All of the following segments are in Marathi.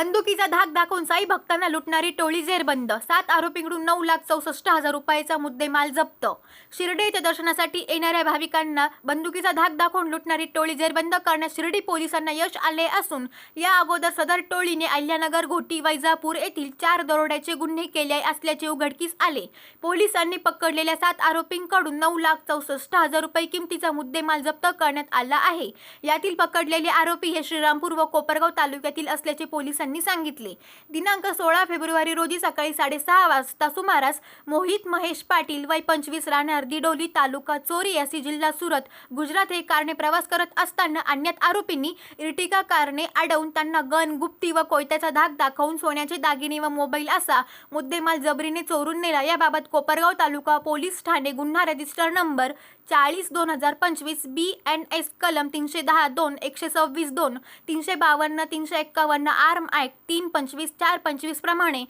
बंदुकीचा धाक दाखवून साई भक्तांना लुटणारी टोळी जेरबंद सात आरोपींकडून नऊ लाख चौसष्ट हजार रुपयाचा मुद्देमाल जप्त. शिर्डी येथे दर्शनासाठी येणाऱ्या भाविकांना बंदुकीचा धाक दाखवून लुटणारी टोळी जेरबंद करण्यात शिर्डी पोलिसांना यश आले असून या अगोदर सदर टोळीने अहिल्यानगर घोटी वैजापूर येथील चार दरोड्याचे गुन्हे केले असल्याचे उघडकीस आले. पोलिसांनी पकडलेल्या सात आरोपींकडून नऊ लाख चौसष्ट हजार रुपये किमतीचा मुद्देमाल जप्त करण्यात आला आहे. यातील पकडलेले आरोपी हे श्रीरामपूर व कोपरगाव तालुक्यातील असल्याचे पोलिसांनी सांगितले. दिनांक सोळा फेब्रुवारी रोजी सकाळी साडेसहा वाजता सुमारास मोहित महेश पाटील वय पंचवीस राहणार दिडोली तालुका चोरी यासी जिल्हा सुरत गुजरात हे कारने प्रवास करत असताना आणण्यात आरोपींनी इर्टिका कारने अडवून त्यांना गन गुप्ती व कोयत्याचा धाक दाखवून सोन्याचे दागिने व मोबाईल असा मुद्देमाल जबरीने चोरून नेला. याबाबत कोपरगाव तालुका पोलीस ठाणे गुन्हा रजिस्टर नंबर चाळीस दोन हजार पंचवीस बी एन एस कलम तीनशे दहा दोन एकशे सव्वीस दोन तीनशे बावन्न तीनशे एक्कावन्न आर्म ॲक्ट तीन पंचवीस चार पंचवीस प्रमाणे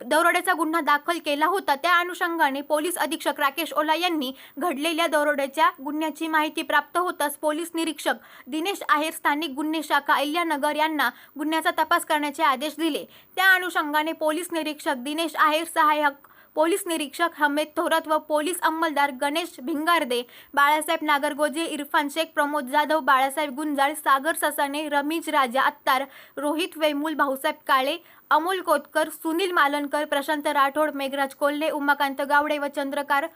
दरोड्याचा गुन्हा दाखल केला होता. त्या अनुषंगाने पोलीस अधीक्षक राकेश ओला यांनी घडलेल्या दरोड्याच्या गुन्ह्याची माहिती प्राप्त होताच पोलीस निरीक्षक दिनेश आहेर स्थानिक गुन्हे शाखा अहिल्यानगर यांना गुन्ह्याचा तपास करण्याचे आदेश दिले. त्या अनुषंगाने पोलीस निरीक्षक दिनेश आहेर सहाय्यक पोलीस निरीक्षक हमेद थोरात व पोलीस अंमलदार गणेश भिंगारदे बाळासाहेब नागरगोजे इरफान शेख प्रमोद जाधव बाळासाहेब गुंजाळ सागर ससाने रमीज राजा अत्तार रोहित वेमुल भाऊसाहेब काळे अमोल कोतकर सुनील मालनकर प्रशांत राठोड मेघराज कोल्हे उमाकांत गावडे व चंद्रकार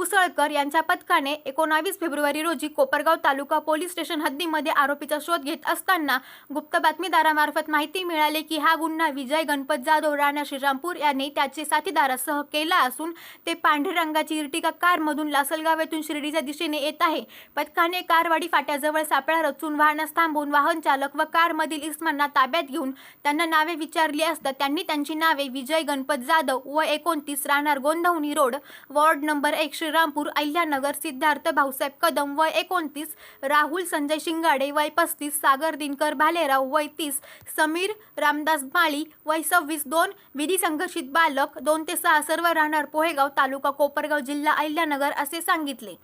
कुसळकर यांच्या पथकाने एकोणावीस फेब्रुवारी रोजी कोपरगाव तालुका पोलीस स्टेशन हद्दीमध्ये आरोपीचा शोध घेत असताना गुप्त बातमीदारामार्फत माहिती मिळाली की हा गुन्हा विजय गणपत जाधव राणा श्रीरामपूर यांनी त्याचे साथीदारासह केला असून ते पांढऱ्या रंगाची इर्टिका कारमधून लासलगाव येथून शिर्डीच्या दिशेने येत आहे. पथकाने कारवाडी फाट्याजवळ सापळा रचून वाहनास थांबवून वाहन चालक व कारमधील इस्मांना ताब्यात घेऊन त्यांना नावे विचारली असता त्यांनी त्यांची नावे विजय गणपत जाधव व एकोणतीस राहणार गोंधवणी रोड वॉर्ड नंबर एकशे श्रीरामपूर अहिल्यानगर सिद्धार्थ भाऊसाहेब कदम वय एकोणतीस राहुल संजय शिंगाडे वय पस्तीस सागर दिनकर भालेराव वय तीस समीर रामदास माळी वय सव्वीस दोन विधी संघर्षित बालक दोन ते सहा सर्व राहणार पोहेगाव तालुका कोपरगाव जिल्हा अहिल्यानगर असे सांगितले.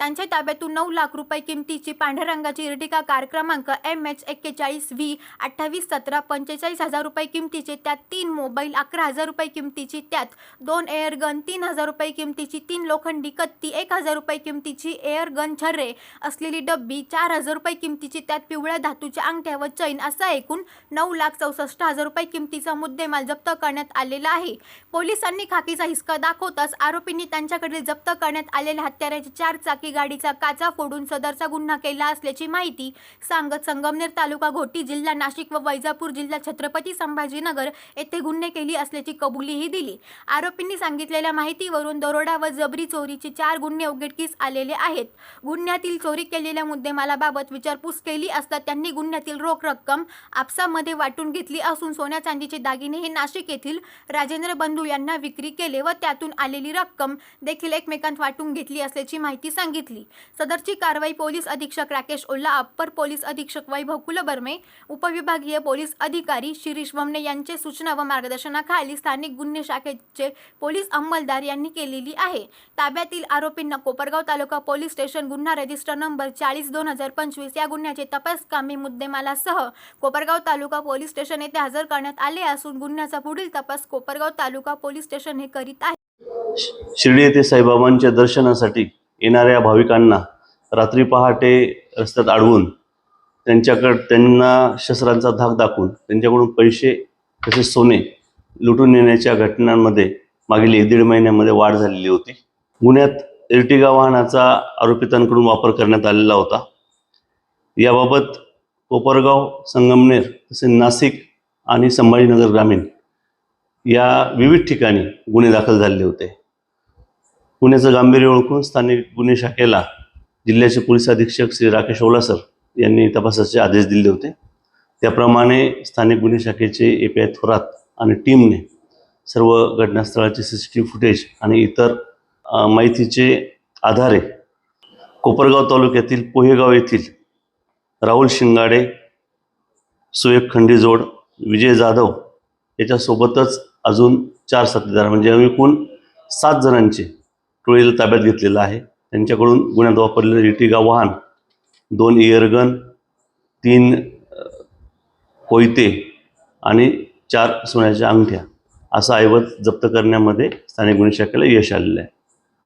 त्यांच्या ताब्यातून नऊ लाख रुपये किमतीची पांढऱ्या रंगाची इर्टिका कार क्रमांक एम एच एक्केचाळीस व्ही अठ्ठावीस सतरा पंचेचाळीस हजार रुपये किमतीचे त्यात तीन मोबाईल अकरा हजार रुपये किमतीची त्यात दोन एअरगन तीन हजार रुपये किमतीची तीन लोखंडी कत्ती एक हजार रुपये किमतीची एअरगन छर्रे असलेली डब्बी चार हजार रुपये किमतीची त्यात पिवळ्या धातूच्या अंगठ्या व चैन असा एकूण नऊ लाख चौसष्ट हजार रुपये किमतीचा मुद्देमाल जप्त करण्यात आलेला आहे. पोलिसांनी खाकीचा हिसका दाखवताच आरोपींनी त्यांच्याकडे जप्त करण्यात आलेल्या हत्याराची चार चाकी गाडीचा काचा फोडून सदरचा गुन्हा केला असल्याची माहिती सांगत संगमनेर तालुका घोटी जिल्हा नाशिक व वैजापूर जिल्हा छत्रपती संभाजीनगर येथे गुन्हे केली असल्याची कबुलीही दिली. आरोपींनी सांगितलेल्या माहितीवरून दरोडा व जबरी चोरीचे चार गुन्हे उघडकीस आलेले आहेत. गुन्ह्यातील चोरी केलेल्या मुद्देमालाबाबत विचारपूस केली असता त्यांनी गुन्ह्यातील रोख रक्कम आपसामध्ये वाटून घेतली असून सोन्या चांदीचे दागिने हे नाशिक येथील राजेंद्र बंधू यांना विक्री केले व त्यातून आलेली रक्कम देखील एकमेकांत वाटून घेतली असल्याची माहिती सांगितली. सदरची कारवाई पोलीस अधीक्षक राकेश ओल्ला अप्पर पोलीस अधीक्षक वैभव कुलबर्मे उपविभागीय पोलीस अधिकारी शिरीष वमने यांचे सूचना व मार्गदर्शनाखाली स्थानिक गुन्हे शाखेचे पोलीस अंमलदार यांनी केलेली आहे. ताब्यातील आरोपींना कोपरगाव तालुका पोलीस स्टेशन गुन्हा रजिस्टर नंबर चाळीस दोन हजार पंचवीस या गुन्ह्याचे तपास कामी मुद्देमालासह कोपरगाव तालुका पोलीस स्टेशन येथे हजर करण्यात आले असून गुन्ह्याचा पुढील तपास कोपरगाव तालुका पोलीस स्टेशन हे करीत आहे. शिर्डी येथे साईबाबांच्या दर्शनासाठी येणाऱ्या भाविकांना रात्री पहाटे रस्त्यात अडवून त्यांच्याकडे त्यांना शस्त्रांचा धाक दाखवून त्यांच्याकडून पैसे तसेच सोने लुटून नेण्याच्या घटनांमध्ये मागील एक दीड महिन्यामध्ये वाढ झालेली होती. गुन्ह्यात इर्टिगा वाहनाचा आरोपितांकडून वापर करण्यात आलेला होता. याबाबत कोपरगाव संगमनेर तसेच नाशिक आणि संभाजीनगर ग्रामीण या विविध ठिकाणी गुन्हे दाखल झालेले होते. गुन्ह्याचं गांभीर्य ओळखून स्थानिक गुन्हे शाखेला जिल्ह्याचे पोलीस अधीक्षक श्री राकेश ओलासर यांनी तपासाचे आदेश दिले होते. त्याप्रमाणे स्थानिक गुन्हे शाखेचे ए पी आय थोरात आणि टीमने सर्व घटनास्थळाचे C C T V footage आणि इतर माहितीचे आधारे कोपरगाव तालुक्यातील पोहेगाव येथील राहुल शिंगाडे सुएक खंडीजोड विजय जाधव याच्यासोबतच अजून चार साथीदार म्हणजे एकूण सात जणांचे टोळीला ताब्यात घेतलेलं आहे. त्यांच्याकडून गुन्ह्यात वापरलेलं इटिगा वाहन दोन इयरगन तीन कोयते आणि चार सोन्याच्या अंगठ्या असा ऐवज जप्त करण्यामध्ये स्थानिक गुन्हे शाखेला यश आलेलं आहे.